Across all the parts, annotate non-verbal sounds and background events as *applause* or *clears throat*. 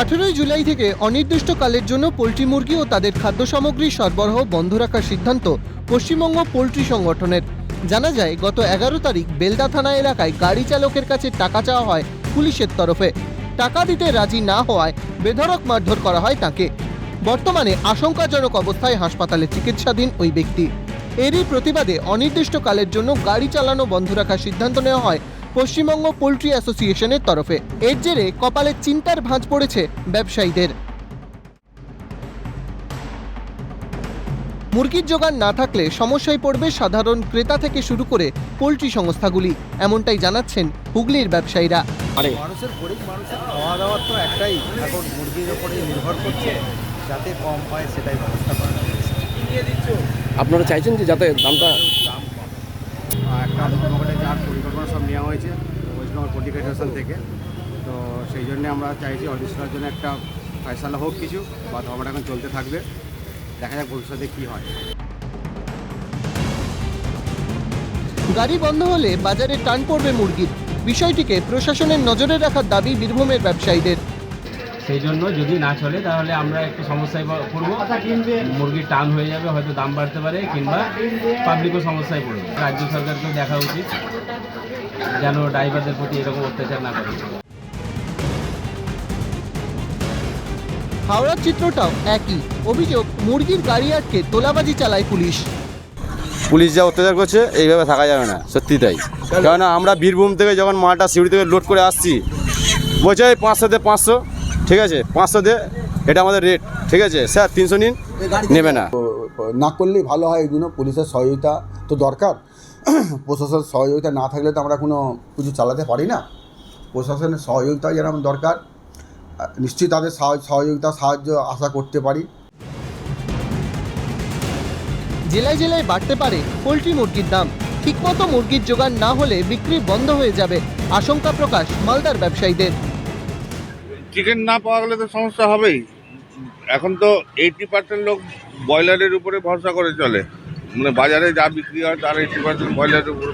আঠেরোই জুলাই থেকে অনির্দিষ্টকালের জন্য পোলট্রি মুরগি ও তাদের খাদ্য সামগ্রী সরবরাহ বন্ধ রাখার সিদ্ধান্ত পশ্চিমবঙ্গ পোলট্রি সংগঠনের। জানা যায়, গত এগারো তারিখ বেলদা থানা এলাকায় গাড়ি চালকের কাছে টাকা চাওয়া হয় পুলিশের তরফে। টাকা দিতে রাজি না হওয়ায় বেধড়ক মারধর করা হয় তাকে। বর্তমানে আশঙ্কাজনক অবস্থায় হাসপাতালে চিকিৎসাধীন ওই ব্যক্তি। এরই প্রতিবাদে অনির্দিষ্টকালের জন্য গাড়ি চালানো বন্ধ রাখার সিদ্ধান্ত নেওয়া হয় পশ্চিমবঙ্গ পোলট্রি অ্যাসোসিয়েশনের তরফে। এর জেরে কপালে চিন্তার ভাঁজ পড়েছে ব্যবসায়ীদের। মুরগির জোগান না থাকলে সমস্যায় পড়বে সাধারণ ক্রেতা থেকে শুরু করে পোলট্রি সংস্থাগুলি এমনটাই জানাচ্ছেন হুগলির ব্যবসায়ীরা। মানুষের গরিব মানুষের খাওয়া দাওয়ার তো একটাই। এখন মুরগির ওপরে নির্ভর করছে যাতে কম হয় সেটাই ব্যবস্থা করা আপনারা চাইছেন যে যাতে দামটা একটা ধর্মঘটে যার পরিকল্পনা সব নেওয়া হয়েছে ওয়েস্ট বেঙ্গল পোলট্রি ফেডারেশন থেকে। তো সেই জন্য আমরা চাইছি অডিশনার জন্য একটা ফয়সালা হোক কিছু, বা ধর্মটা এখন চলতে থাকবে। দেখা যাক ভবিষ্যতে কী হয়। গাড়ি বন্ধ হলে বাজারে টান পড়বে মুরগির। বিষয়টিকে প্রশাসনের নজরে রাখার দাবি বীরভূমের ব্যবসায়ীদের। সেই জন্য যদি না চলে তাহলে আমরা একটু সমস্যায় পড়ব। মুরগির টান হয়ে যাবে হয়তো দাম বাড়তে পারে কিংবা পাবলিকও সমস্যায় পড়বে। রাজ্য সরকারকেও দেখা উচিত যেন ড্রাইভারদের প্রতি এরকম অত্যাচার না করে। হাওড়ার চিত্রটাও একই। অভিযোগ মুরগির গাড়ি আটকে তোলাবাজি চালায় পুলিশ। পুলিশ যা অত্যাচার করছে এইভাবে থাকা যাবে না সত্যি তাই। কেননা আমরা বীরভূম থেকে যখন মালটা সিউড়ি থেকে লোড করে আসছি বলছে এই পাঁচশো দে পাঁচশো ঠিক আছে? পাঁচশো দে এটা আমাদের রেট ঠিক আছে? স্যার তিনশো নিন। নেবে না। না করলেই ভালো হয় এগুলো পুলিশের সহযোগিতা তো দরকার। *clears throat* প্রশাসনের সহযোগিতা না থাকলে তো আমরা কোনো কিছু চালাতে পারি না। প্রশাসনের সহযোগিতা যেরকম দরকার নিশ্চয়ই তাদের সাহায্য- সহযোগিতা সাহায্য আশা করতে পারি। জেলায় জেলায় বাড়তে পারে পোলট্রি মুরগির দাম। ঠিকমতো মুরগির জোগান না হলে বিক্রি বন্ধ হয়ে যাবে। আশঙ্কা প্রকাশ মালদার ব্যবসায়ীদের। চিকেন না পাওয়া গেলে তো সমস্যা হবেই। এখন তো এইটি পার্সেন্ট লোক ব্রয়লারের উপরে ভরসা করে চলে। মানে বাজারে যা বিক্রি হয় তার এইটি পার্সেন্ট ব্রয়লারের উপরে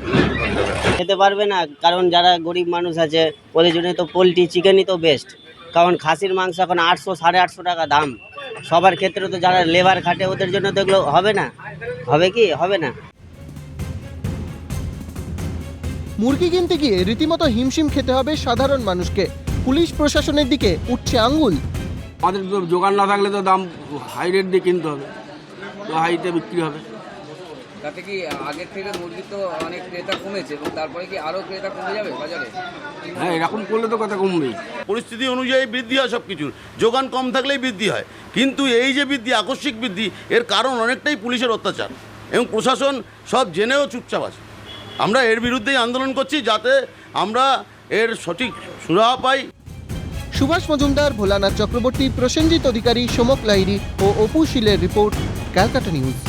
খেতে পারবে না কারণ যারা গরিব মানুষ আছে ওদের জন্য তো পোলট্রি চিকেনই তো বেস্ট কারণ খাসির মাংস এখন আটশো সাড়ে আটশো টাকা দাম। সবার ক্ষেত্রে তো যারা লেবার খাটে ওদের জন্য তো এগুলো হবে না। হবে কি? হবে না। মুরগি কিনতে গিয়ে রীতিমতো হিমশিম খেতে হবে সাধারণ মানুষকে। পুলিশ প্রশাসনের দিকে উঠছে আঙ্গুল আমাদের তো জোগান না থাকলে তো দাম হাই রেট দিয়ে কিনতে হবে। তো হাইতে বিক্রি হবে। তাতে কি আগের থেকে মুরগির তো অনেক ক্রেতা কমেছে এবং তারপরে কি আরও ক্রেতা কমে যাবে বাজারে? হ্যাঁ এরকম করলে তো কথা কমবেই। পরিস্থিতি অনুযায়ী বৃদ্ধি হয় সব কিছুর যোগান কম থাকলেই বৃদ্ধি হয়। কিন্তু এই যে বৃদ্ধি আকস্মিক বৃদ্ধি এর কারণ অনেকটাই পুলিশের অত্যাচার। এবং প্রশাসন সব জেনেও চুপচাপ আছে। আমরা এর বিরুদ্ধেই আন্দোলন করছি যাতে আমরা এর সঠিক সুরাহা পাই। সুভাষ মজুমদার ভোলানাথ চক্রবর্তী প্রসেনজিৎ অধিকারী সোমক লাহিরি ও অপু শীলের রিপোর্ট ক্যালকাটা নিউজ।